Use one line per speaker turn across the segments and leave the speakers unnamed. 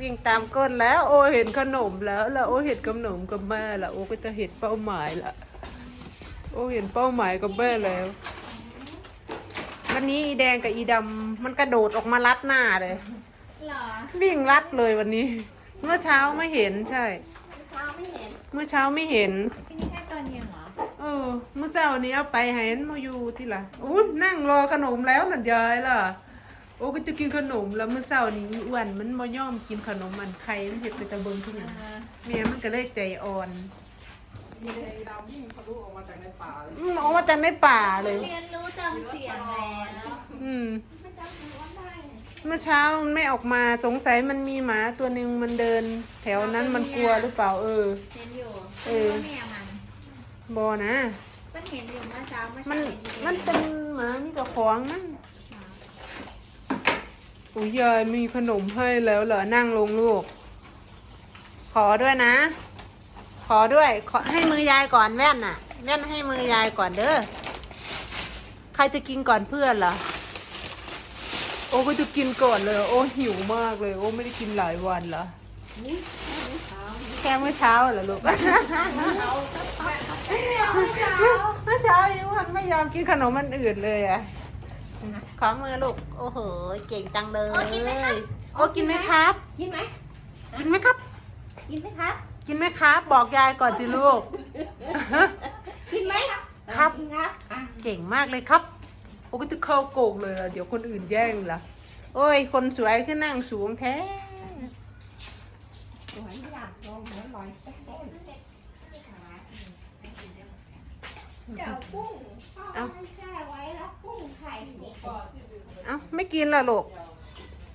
วิ่งตามก้นแล้วโอ้เห็นขนมแล้วแล้วโอ้เห็นขนมกับแม่ละโอ้ก็จะเห็นเป้าหมายละโอ้เห็นเป้าหมายกับแม่แล้ว วันนี้อีแดงกับอีดำมันกระโดดออกมาลัดหน้าเลย
เหรอ
วิ่งลัดเลยวันนี้ เมื่อเช้าไม่เห็นใช่
เช้าไม่เห็น
เมื่อเช้าไม่เห็น
ที่นี่แค่ตอนเย็นเหรอ
เออเมื่อเช้านี้เอาไปให้เห็นมาอยู่ที่ละอู้นั่งรอขนมแล้วนั่นยายล่ะ โอ้ก็จะกินขนมแล้วเมื่อเช้านี้อีอ้วนมันบ่ยอมกินขนมมันไข่มันเห็ดไปตะเบิงทุกอย่างแม่มันก็เลยใจอ่อน
มีไอ้ดำที่ทะลุออกมาจากในป่าเลย
อืมออกมาจากในป่าเลย
เรียนรู้จำเสียงแล้ว
อืม
ไม่จำเสียงว่าได้
เมื่อเช้ามันไม่ออกมาสงสัยมันมีหมาตัวหนึ่งมันเดิน แถวนั้นมันกลัวหรือเปล่าเออ
เห็นอยู่
เออ
ว่าแม่มัน
บอนะ
มันเห็นอยู่เมื่อเช้าเมื่อ
มั
เช้านเห็นอยู่
มันเป็นหมามีกับของมั้ง โอ้ยยายมีขนมให้แล้วเหรอนั่งลงลูก ขอด้วยนะ ขอด้วย ขอให้มือยายก่อนแว่นน่ะแว่นให้มือยายก่อนเด้อใครจะกินก่อนเพื่อนเหรอโอ้ก็จะกินก่อนเลย โอ้หิวมากเลย โอ้ไม่ได้กินหลายวันเหรอแค่เมื่อเช้าเหรอลูกเมื่อเช้าอีวันไม่ยอมกินขนมมันอื่นเลยอะ ขอมือลูก โอ้โห เก่งจังเลย
โอ้กินไหมครับ
โอ้กินไหมครับ
กินไหม
กินไหมครับ
กินไหมครับ
กินไหมครับ บอกยายก่อนสิลูก
กินไหม
ครับ
กินครับอะ
เก่งมากเลยครับโอ้ก็จะเข้าโกกเลยอะเดี๋ยวคนอื่นแย่งล่ะ โอ้ย คนสวยขึ้นนั่งสูงแท้
สวยอยากลงหัวลอยเดี๋ยวกุ้งพ่อ
เอ้า
ให้แช่ไว้แล้วกุ้งไข่เนี่ย
เอ้าไม่ กินละลูก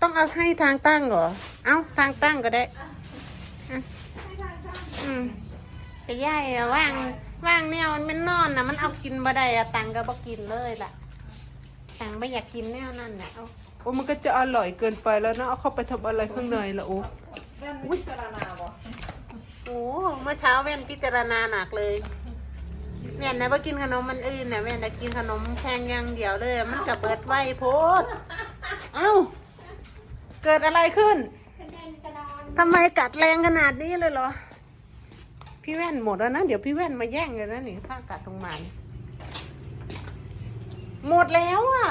ต้องเอาให้ทางตั้งเหรอ เอ้าทางตั้งก็ได้อะอืมแต่ย่ายอะว่างว่างเนี่ยมันไม่นอนนะมันเอากินบ่ได้อะตังก็บ่กินเลยล่ะ ตังไม่อยากกินแนวนั่นน่ะเอาโอ้มันก็จะอร่อยเกินไปแล้วนะเอาเข้าไปทำอะไรข้างในละโอ้
แม่นพิจารณาบ่
โอ้เมื่อเช้าแว่นพิจารณาหนักเลยแว่นนะว่ากินขนมมันอื่นเนี่ยแว่นนะกินขนมแพงอย่างเดียวเลย มันกับเบิดไวโพด เอ้า เกิดอะไรขึ้นทำไมกัดแรงขนาดนี้เลยเหรอ พี่แว่นหมดแล้วนะ เดี๋ยวพี่แว่นมาแย่งเลยนะนี่ถ้ากัดตรงมันหมดแล้วอะ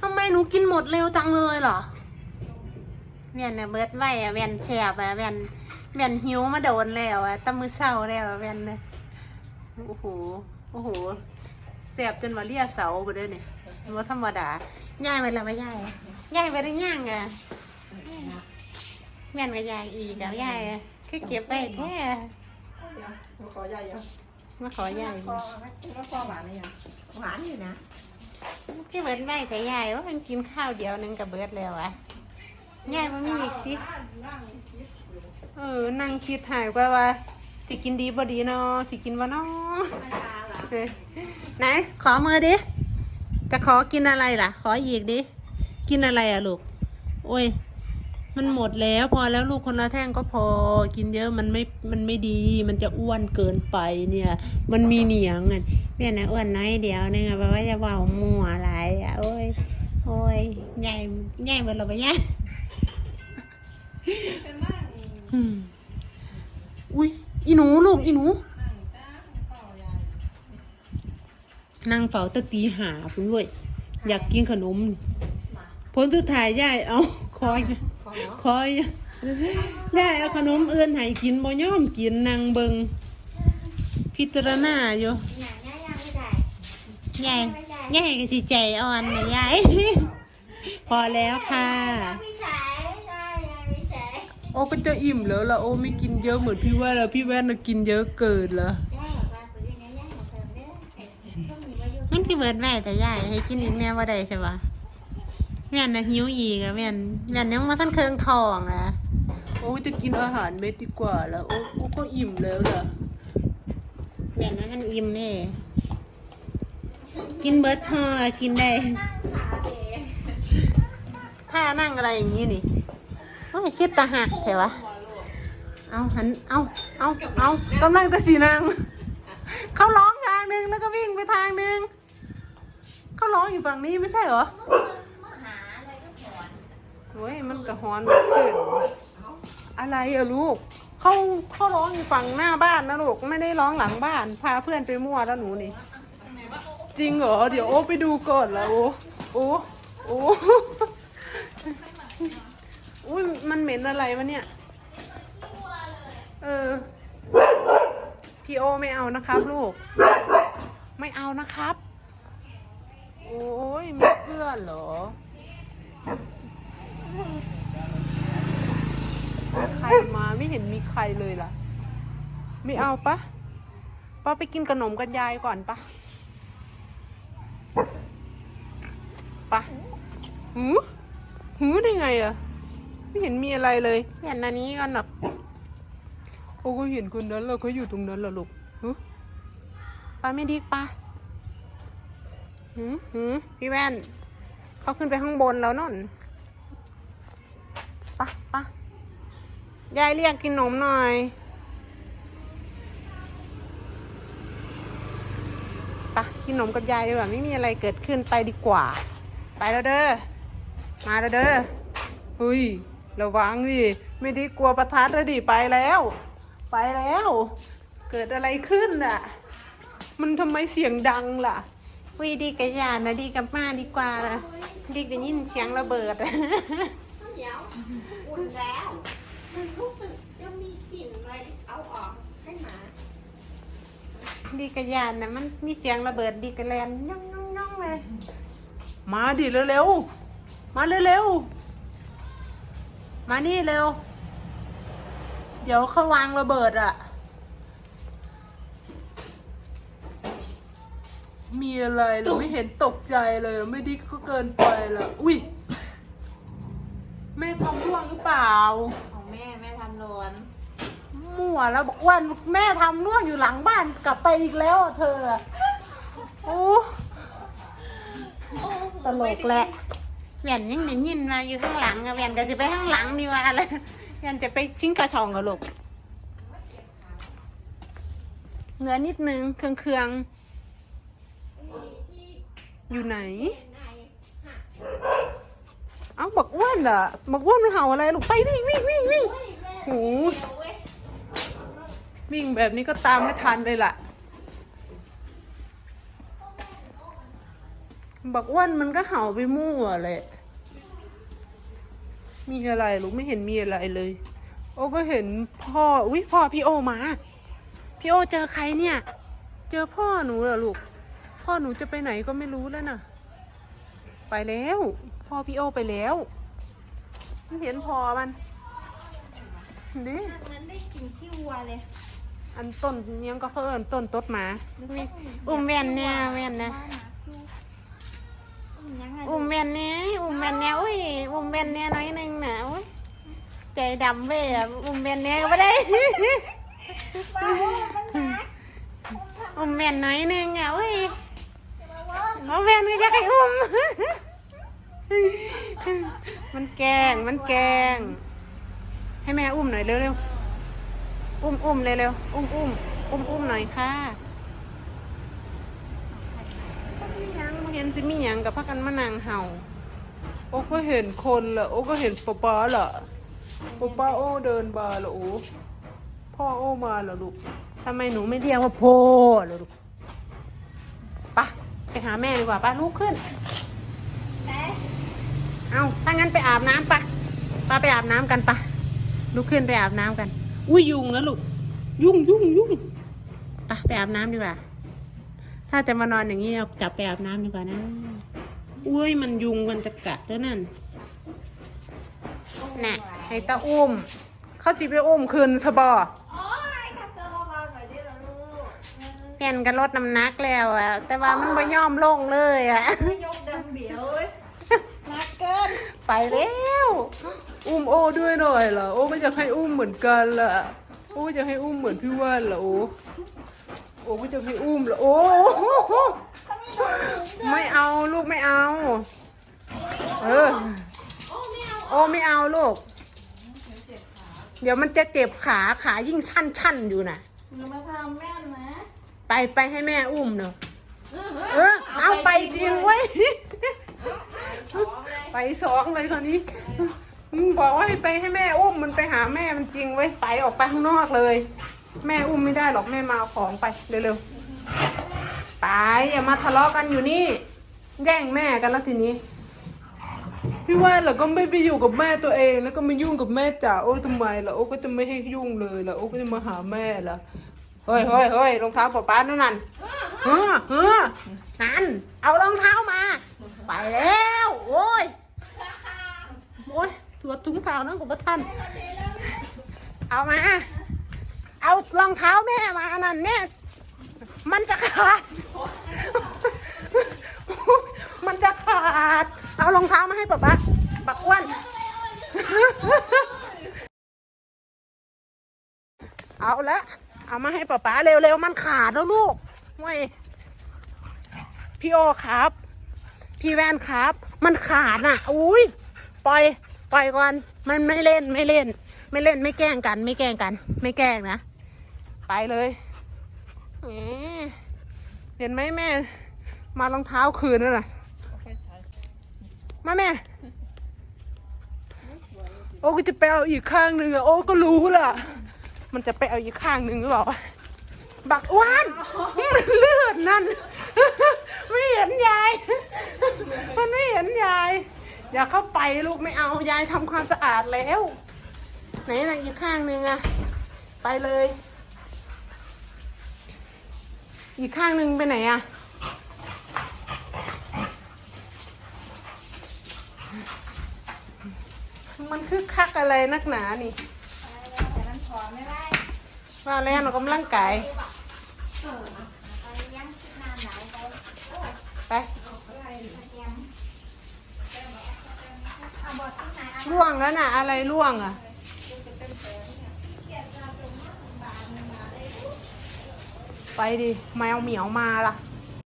ทำไมหนูกินหมดเร็วจังเลยเหรอแว่นเนี่ยเบิดไวอะแว่นแฉบอะแว่นแว่นหิวมาโดนแล้วอะตั้มือเช้าแล้วอะแว่นเนี่ยโอ้โหโอ้โห แสบจนว่าเลียเสาไปเลยเนี่ยว่าธรรมดาย่ายไปแล้วไม่ย่ายย่ายไปได้ย่างอะแม่นกับยายอีกแล้วยายอะคือเก็บไว้แท้
เดี๋ยวหนูขอใหญ่ยัง
มาขอยาย
คอแล้วคอหวานไหมยัง
หวานอยู่นะ
พี่เบิร์ดไว้แต่ยายว่ามันกินข้าวเดียวหนึงกับเบิร์ดแล้วอะยายมันมีอีกทีเออนั่งคิดหายว่าว่าสิกินดีบ่ดีเนาะสิกินบ่เนาะ
ไม่ทานเหรอ
เออไหน ขอมือดิ จะขอกินอะไรล่ะ ขออีกดิ กินอะไรอะลูก โอ้ย มันหมดแล้วพอแล้วลูกคนละแท่งก็พอ กินเยอะมันไม่ มันไม่ดี มันจะอ้วนเกินไปเนี่ย มันมีเหนียงอะเพี่ยนะอ้วนน้อยเดียวนึงอะแปลว่าจะเบามัวอะไรอะโอ้ย โอ้ย ใหญ่ใหญ่เบนเราไปใหญ่อืมอุ้ย อีหนูลูก อีหนู นั่งเฝ้าแตะตีหาพุ่นเว้ยอยากกินขนมนี่ผลสุดท้ายยายเอาคอย
คอเนาะ
คอยยายเอาขนมเอื่นให้กินบ่ยอมกินนางเบิงพิจารณาอยู่
อย่างย่าย่างไม่ได้
ยายยายก็สิใจอ่อนนะยายพอแล้วค่ะ
พี่ชายย่าย่าพี่ชาย
โอ้ก็จะอิ่มแล้วล่ะโอ้ไม่กินเยอะเหมือนพี่แว่นแล้วพี่แว่นน่ะกินเยอะเกินละ
ย่าบอ เบิ
ดแม่แต่ยายให้กินอีกแน่ว่าได้ใช่ปะแม่นนะหิวอีกอะแม่นแม่นยังมาท่านเคืองทองอะโอ้จะกินอาหารเม็ดดีกว่าแล้ว โอ้โอ้ก็อิ่มแล้วล่ะแม่นนะมันอิ่มนี่กินเบิร์ดห่อกินได้ถ้านั่งอะไรอย่างนี้นี่โอ้ยคิดตาหักเถอะวะเอาหันเอาเอาเอากำลังจะสีนางเขาร้องทางหนึ่งแล้วก็วิ่งไปทางหนึ่ง เขาร้องอยู่ฝั่งนี้ไม่ใช่เหรอม
หาอะไรก็ถอน
อโอ้ยมันกระหอนขึ้นอะไรอะลูกเขาเขาร้องอยู่ฝั่งหน้าบ้านนะลูกไม่ได้ร้องหลังบ้าน พาเพื่อนไปมั่วแล้วหนูนี่ จริงเหรอเดี๋ยวโอ้ไปดูก่อนแล้วโอ้โอ้โอ้อุ้ยมันเหม็นอะไรวะเนี่ย เออ พี่โอไม่เอานะครับลูก ไม่เอานะครับ โอ้ยมีเพื่อนเหรอ ใครมาไม่เห็นมีใครเลยล่ะ ไม่เอาปะป้าไปกินขนมกันยายก่อนปะปะหือหือได้ไงอะไม่เห็นมีอะไรเลยเห็นอันนี้ก่อนหรอกโอ้ก็เห็นคนนั้นแล้วเขาอยู่ตรงนั้นแล้วลูกหือปาไม่ดีปะ หือหือพี่แว่น เขาขึ้นไปข้างบนแล้วนั่นปะปะยายเรียกกินนมหน่อยปะกินนมกับยายดีกว่าไม่มีอะไรเกิดขึ้นไปดีกว่า ไปแล้วเด้อ มาแล้วเด้อเฮ้ยระวังดิ ไม่ได้กลัวประทัดแล้วดิ ไปแล้ว ไปแล้ว เกิดอะไรขึ้นอะ มันทำไมเสียงดังล่ะ วิดีกับยานนะดีกับมาดีกว่านะดีได้ยินเสียงระเบิด
ข้าวเหนียวอุ่นแล้วรู้สึกจะมีกลิ่นอะไรเอาออกให้หมา
ดีกับยานนะมันมีเสียงระเบิดดีกับแลนย่องย่องย่องเลยมาดิเร็วๆมาเร็วๆมานี่เร็ว เดี๋ยวเขาวางระเบิดอะ มีอะไรเหรือไม่เห็นตกใจเลย ไม่ดีก็เกินไปละอุ้ยแม่ทำร่วงหรือเปล่า
ของแม่แม่ทำโรน
มั่วแล้วบอกอ้วันแม่ทำน่วงอยู่หลังบ้านกลับไปอีกแล้วอะเธออะโอ้ตลกแหละแหวนยังได้ยินมาอยู่ข้างหลังอะแหวนก็จะไปข้างหลังดีว่าเลยแหวนจะไปชิ้งกระชองกับลูกเหนือนิดนึงเครื่องเครื่องๆ อยู่ไหน เอ้าบักอ้วนเหรอบักอ้วนมันเห่าอะไรลูกไปวิ่งวิ่งวิ่งวิ่งโอ้โหวิ่งแบบนี้ก็ตามไม่ทันเลยล่ะ บักอ้วนมันก็เห่าไปมั่วเลยมีอะไรลูกไม่เห็นมีอะไรเลย โอ้ก็เห็นพ่อ อุ้ยพ่อพี่โอมา พี่โอเจอใครเนี่ย เจอพ่อหนูเหรอลูก พ่อหนูจะไปไหนก็ไม่รู้แล้วน่ะ ไปแล้ว พ่อพี่โอไปแล้วไม่เห็นพอมันนี่
เหมือนได้กลิ่นขี้วัวเลย
อันต้นเนี้ยงก็เขาเอินต้นตดหมามีอุ้มแว่นเนี่ยแว่นนะ
อุ่นยังไง
อุ้มแว่นเนี่ยอุ้มแว่นเนี่ยอุ้ยอุ้มแว่นเนี่ยน้อยหนึงนะอุ้ยใจดำเว้ยอะอุ้มแว่นเนี่ยก็ไม่ได้
บ้ามันหนัก
อุ้มแว่นน้อยหนึงอะอุ้ย เอาแว่นก็จะให้อุ้ม มันแกล้งมันแกล้งให้แม่อุ้มหน่อยเร็วๆ อุ้มอุ้มเร็วอุ้มอุ้มอุ้มอุ้มหน่อยค่ะมีหยังเห็นสิมีหยังกับพักกันมานั่งเห่า โอ้ก็เห็นคนละโอ้ก็เห็นป๊าป๊าละป๊าป๊าโอ้เดินมาละโอ้พ่อโอ้มาละลูกทำไมหนูไม่เรียกว่าพ่อละลูก ไปหาแม่ดีกว่าป้าลุกขึ้น
แต่
เอาถ้างั้นไปอาบน้ำปะป้าไปอาบน้ำกันปะลุกขึ้นไปอาบน้ำกัน อุ้ยยุงนะลูก ยุ่งยุ่งยุ่งไปไปอาบน้ำดีกว่า ถ้าจะมานอนอย่างนี้เอาจับไปอาบน้ำดีกว่านะ อุ้ยมันยุงมันจะกัดแล้วนั่นน่ะให้ตาอุ้ม เขาจีไปอุ้มคืนสบอ
โอ้ยทำตัวเบาๆหน่อยดิล่ะลูก
เปลี่ยนกันลดน้ำหนักแล้วอะแต่ว่ามันไม่ยอมลงเลยอะ
ไม่ยกดังเบียวเว้ยหนักเกิน
ไปแล้วอุ้มโอ้ด้วยหน่อยเหรอโอ้ก็จะให้อุ้มเหมือนกันล่ะโอ้จะให้อุ้มเหมือนพี่ว่านเหรอโอ้โอ้ก็จะให้อุ้มเหรอโอ้ไม่เอาลูกไม่เอา เออโอ้ไม่เอาลูกเดี๋ยวมันจะเจ็บขาขายิ่งชั่นชั่นๆอยู่น่ะ
หนูมาทำแม่นนะ
ไปไปให้แม่อุ้มเนอะเออเอาไปจริงเว้ย ไปสองเลยคนนี้มันบอกว่าให้ไปให้แม่อุ้มมันไปหาแม่มันจริงไว้ยไปออกไปข้างนอกเลย แม่อุ้มไม่ได้หรอกแม่มาเอาของไปเร็วๆไปอย่ามาทะเลาะกันอยู่นี่แย่งแม่กันแล้วทีนี้พี่ว่าเราก็ไม่ไปอยู่กับแม่ตัวเอง แล้วก็ไม่ยุ่งกับแม่จ๋าโอ้ทำไมล่ะโอ้ก็จะไม่ให้ยุ่งเลยล่ะโอ้ก็จะมาหาแม่ล่ะ เฮ้ยเฮ้ยเฮ้ยรองเท้าป๊าป๊านั่นนั่นเฮ้อเฮ้อนั่น เอารองเท้ามา ไปแล้ว โอ้ย โอ้ยตัวถุงเท้านั่นของพระท่าน เอามา เอารองเท้าแม่มานั่นแม่มันจะขาด มันจะขาด เอารองเท้ามาให้ป๊าป๊าปักอ้วน เอาละ เอามาให้ป๊าป๊าเร็วๆมันขาดแล้วลูกเว้ยพี่โอครับ พี่แวนครับ มันขาดน่ะ อุ้ยปล่อย ปล่อยก่อน มันไม่เล่นไม่เล่น ไม่เล่นไม่แกล้งกัน ไม่แกล้งกัน ไม่แกล้งนะ ไปเลยเห็นไหมแม่ มารองเท้าคืนนั่นน่ะมาแม่ โอ้ก็จะไปเอาอีกข้างหนึ่งอะโอ้ก็รู้ล่ะ มันจะไปเอาอีกข้างหนึ่งหรือเปล่าบักอ้วนเลือดนั่น ไม่เห็นยาย มันไม่เห็นยาย อย่าเข้าไปลูกไม่เอายายทำความสะอาดแล้ว ไหนนะอีกข้างหนึ่งอะไปเลย อีกข้างหนึ่งไปไหนอะมันคือคักอะไรนักหนานี่
แต่มันถอนไม่ได้
ว่าแล้วเรากำลังกาย
ไปยังชุดน้ำหนาวไป
ไป
เตรียมเอาบอดที่ไหนเอา
ล่วงแล้วนะอะไรล่วงอะไปดิแมวเหมียวมาล่ะ